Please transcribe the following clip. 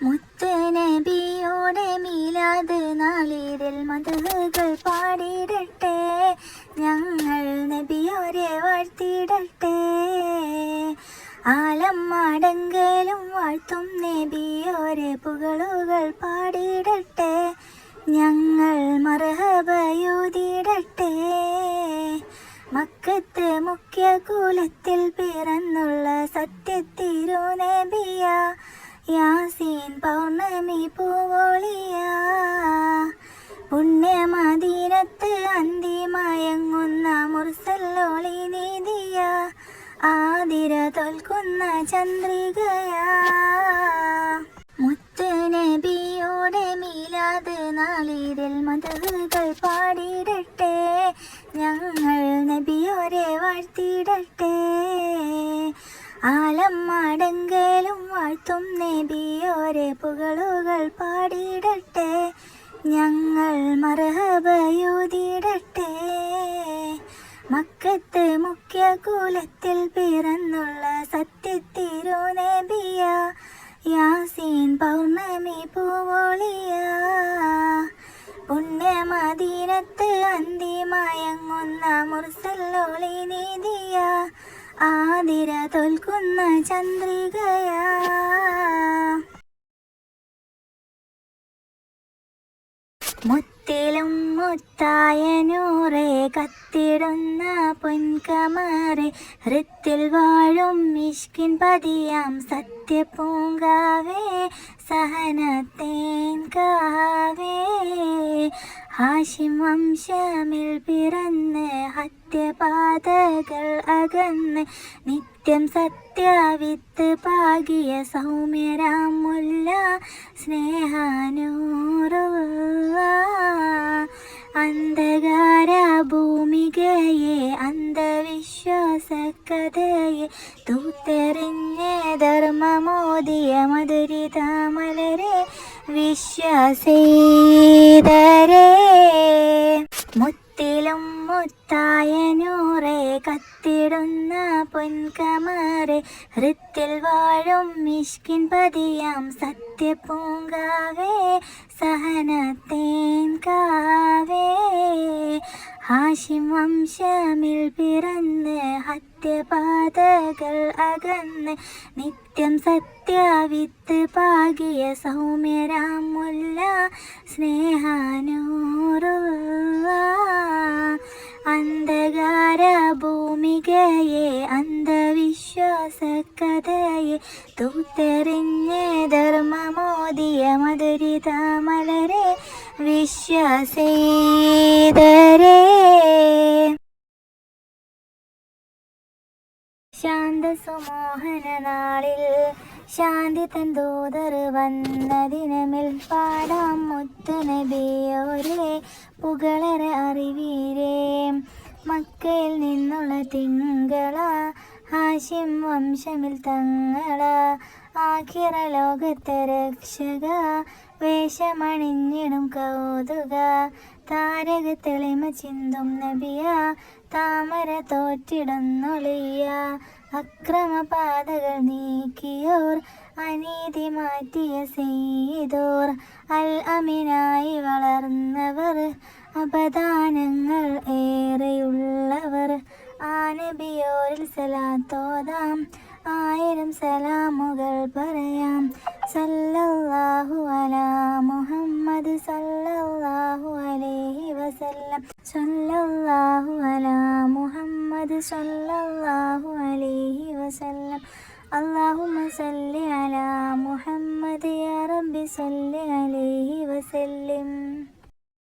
മുത്ത് നബിയോടെ മീലാത് നാളിതിൽ മതകൾ പാടിയിടട്ടെ ഞങ്ങൾ നബിയോരെ വാഴ്ത്തിയിടട്ടെ ആലം മാടങ്കലും വാഴ്ത്തും നബിയോരെ പുകളുകൾ പാടിയിടട്ടെ ഞങ്ങൾ മറഹബയൂതിയിടട്ടെ മക്കത്ത് മുഖ്യ കുലത്തിൽ പിറന്നുള്ള സത്യത്തിരു നബിയ. യാസീൻ പൗർണമി പൂവോളിയ. പുണ്യമദീനത്ത് അന്തിമയങ്ങുന്ന മുർസല്ലോളി നീതിയ. ആതിര തോൽക്കുന്ന ചന്ദ്രികയാ. മുത്ത് നബിയോടെ മീലാത് നാളിതിൽ മതകൾ പാടിയിടട്ടെ ഞങ്ങൾ നബിയോരെ വാഴ്ത്തിയിടട്ടെ ആലം മാടങ്കലും വാഴ്ത്തും നേബിയോരെ പുകളുകൾ പാടിയിടട്ടെ ഞങ്ങൾ മറഹബയൂതിയിടട്ടെ മക്കത്ത് മുഖ്യ കുലത്തിൽ പിറന്നുള്ള സത്യത്തിരു നബിയ. യാസീൻ പൗർണമി പൂവോളിയ. പുണ്യമദീനത്ത് അന്തിമയങ്ങുന്ന മുർസല്ലോളി നീതിയ. ആതിര തോൽക്കുന്ന ചന്ദ്രികയാ. മുത്തിലും മുത്തായ നൂറെ കത്തിടുന്ന പൊൻകമാറെ ഹൃത്തിൽ വാഴും മിഷ്കിൻ പതിയാം സത്യപൂങ്കാവേ സഹനത്തേൻ കാവേ. ഹാഷിം വംശമിൽ പിറന്ന് ഹത്യപാതകൾ അകന്ന് നിത്യം സത്യവിത്ത് പാകിയ സൗമ്യരാമുല്ല സ്നേഹാനൂറുള്ള അന്ധകാര ഭൂമികയെ അന്ധവിശ്വാസക്കഥയെ തൂത്തെറിഞ്ഞ് ധർമ്മമോദിയ മധുരിതാമലരെ വിശ്വാസേതരേ. മുത്തിലും മുത്തായനൂറെ കത്തിടുന്ന പൊൻകമറെ. ഹൃത്തിൽ വാഴും മിഷ്കിൻ പതിയാം സത്യപൂങ്കാവേ സഹനത്തേൻ കാവേ. ഹാഷിം വംശമിൽ പിറന്ന് ഹത്യപാതകൾ അകന്ന് നിത്യം സത്യവിത്ത് പാകിയ സൗമ്യരാമുല്ല സ്നേഹാനൂറുള്ള ഭൂമികയെ അന്ധവിശ്വാസക്കഥയെ തൂത്തെറിഞ്ഞ് ധർമ്മമോദിയ മധുരിതാമലരെ വിശ്വാസേതരേ. ശാന്തസുമോഹന നാളിൽ ശാന്തി തൻ ദൂതർ വന്ന ദിനമിൽ പാടാം മുത്തനബിയോരെ പുകളര അറിവീരേ. മക്കയിൽ നിന്നുള്ള തിങ്കള ഹാഷിം വംശമിൽ തങ്ങള ആഖിറ ലോകത്തെ രക്ഷക വേഷമണിഞ്ഞിടും കൗതുക താരക തെളിമ ചിന്തും നബിയ താമര തോറ്റിടുന്നൊളിയ അക്രമപാതകൾ നീക്കിയോർ അനീതി മാറ്റിയ സെയ്തോർ അൽ അമിനായി വളർന്നവർ അപദാനങ്ങൾ ഏറെയുള്ളവർ. ആനബിയോരിൽ സലാത്തോതാം ആയിരം സലാമുകൾ പറയാം. സല്ലല്ലാഹു അലാ മുഹമ്മദ് സല്ലല്ലാഹു അലൈഹി വസല്ലം. സല്ലല്ലാഹു അലാ മുഹമ്മദ് സല്ലല്ലാഹു അലൈഹി വസല്ലം. അള്ളാഹു സല്ലി അലാ മുഹമ്മദ് അറബി റബ്ബി സല്ലി അലൈഹി വസല്ലിം.